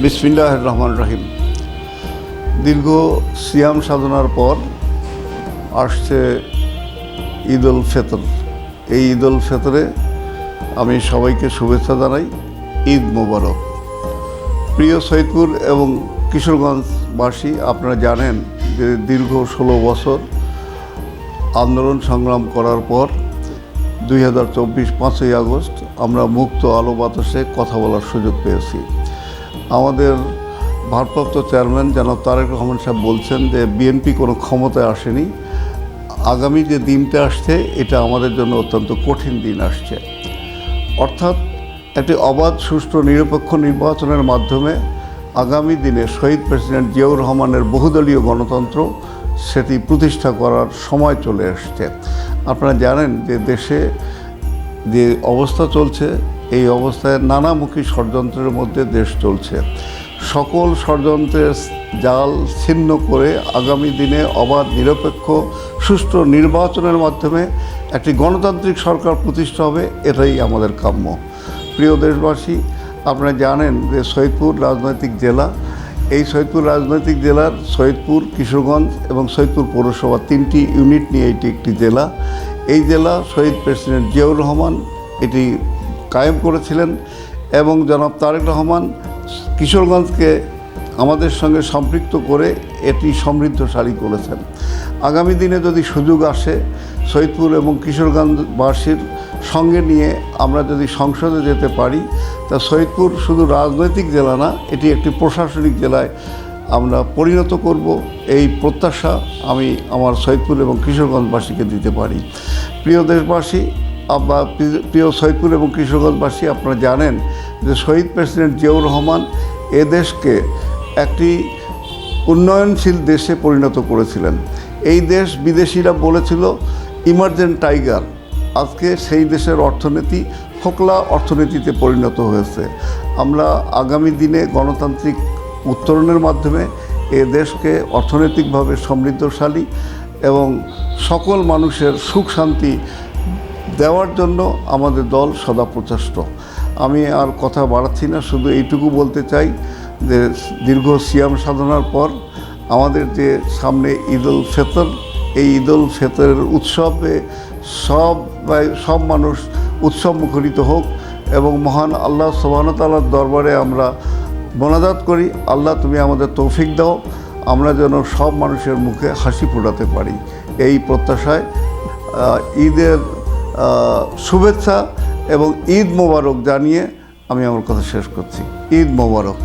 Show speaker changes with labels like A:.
A: বিসমিল্লাহ রহমান রাহিম। দীর্ঘ সিয়াম সাধনার পর আসছে ঈদ উল ফেতর। এই ঈদ উল ফেতরে আমি সবাইকে শুভেচ্ছা জানাই, ঈদ মোবারক। প্রিয় সৈয়দপুর এবং কিশোরগঞ্জবাসী, আপনারা জানেন যে দীর্ঘ ষোলো বছর আন্দোলন সংগ্রাম করার পর দুই হাজার চব্বিশ পাঁচই আগস্ট আমরা মুক্ত আলো বাতাসে কথা বলার সুযোগ পেয়েছি। আমাদের ভারপ্রাপ্ত চেয়ারম্যান জনাব তারেক রহমান সাহেব বলছেন যে বিএনপি কোনো ক্ষমতায় আসেনি। আগামী যে দিনটা আসছে, এটা আমাদের জন্য অত্যন্ত কঠিন দিন আসছে। অর্থাৎ একটি অবাধ, সুষ্ঠু, নিরপেক্ষ নির্বাচনের মাধ্যমে আগামী দিনে শহীদ প্রেসিডেন্ট জিয়াউর রহমানের বহুদলীয় গণতন্ত্র সেটি প্রতিষ্ঠা করার সময় চলে আসছে আপনারা জানেন যে দেশে যে অবস্থা চলছে এই অবস্থায় নানামুখী ষড়যন্ত্রের মধ্যে দেশ চলছে। সকল ষড়যন্ত্রের জাল ছিন্ন করে আগামী দিনে অবাধ, নিরপেক্ষ, সুষ্ঠু নির্বাচনের মাধ্যমে একটি গণতান্ত্রিক সরকার প্রতিষ্ঠা হবে, এটাই আমাদের কাম্য। প্রিয় দেশবাসী, আপনারা জানেন যে সৈয়দপুর রাজনৈতিক জেলা। এই সৈয়দপুর রাজনৈতিক জেলার সৈয়দপুর, কিশোরগঞ্জ এবং সৈয়দপুর পৌরসভা তিনটি ইউনিট নিয়ে এটি একটি জেলা। এই জেলা শহীদ প্রেসিডেন্ট জিয়াউর রহমান, এটি কায়েম করেছিলেন এবং জনাব তারেক রহমান কিশোরগঞ্জকে আমাদের সঙ্গে সম্পৃক্ত করে এটি সমৃদ্ধশালী করেছেন। আগামী দিনে যদি সুযোগ আসে, সৈয়দপুর এবং কিশোরগঞ্জবাসীর সঙ্গে নিয়ে আমরা যদি সংসদে যেতে পারি, তা সৈয়দপুর শুধু রাজনৈতিক জেলা না, এটি একটি প্রশাসনিক জেলায় আমরা পরিণত করব। এই প্রত্যাশা আমি আমার সৈয়দপুর এবং কিশোরগঞ্জবাসীকে দিতে পারি। প্রিয় দেশবাসী প্রিয় সৈয়দপুর এবং কিশোরগঞ্জবাসী আপনারা জানেন যে শহীদ প্রেসিডেন্ট জিয়াউর রহমান এ দেশকে একটি উন্নয়নশীল দেশে পরিণত করেছিলেন। এই দেশ বিদেশিরা বলেছিল, ইমার্জেন্ট টাইগার। আজকে সেই দেশের অর্থনীতি ফোকলা অর্থনীতিতে পরিণত হয়েছে। আমরা আগামী দিনে গণতান্ত্রিক উত্তরণের মাধ্যমে এ দেশকে অর্থনৈতিকভাবে সমৃদ্ধশালী এবং সকল মানুষের সুখ শান্তি দেওয়ার জন্য আমাদের দল সদা প্রচেষ্ট। আমি আর কথা বাড়াচ্ছি না, শুধু এইটুকু বলতে চাই যে দীর্ঘ সিয়াম সাধনার পর আমাদের যে সামনে ঈদ উল ফেতর, এই ঈদ উল ফেতরের উৎসবে সব সব মানুষ উৎসব মুখরিত হোক এবং মহান আল্লাহ সোবানতালার দরবারে আমরা মোনাজাত করি। আল্লাহ তুমি আমাদের তৌফিক দাও, আমরা যেন সব মানুষের মুখে হাসি ফোটাতে পারি। এই প্রত্যাশায় ঈদের শুভেচ্ছা এবং ঈদ মোবারক জানিয়ে আমি আমার কথা শেষ করছি। ঈদ মোবারক।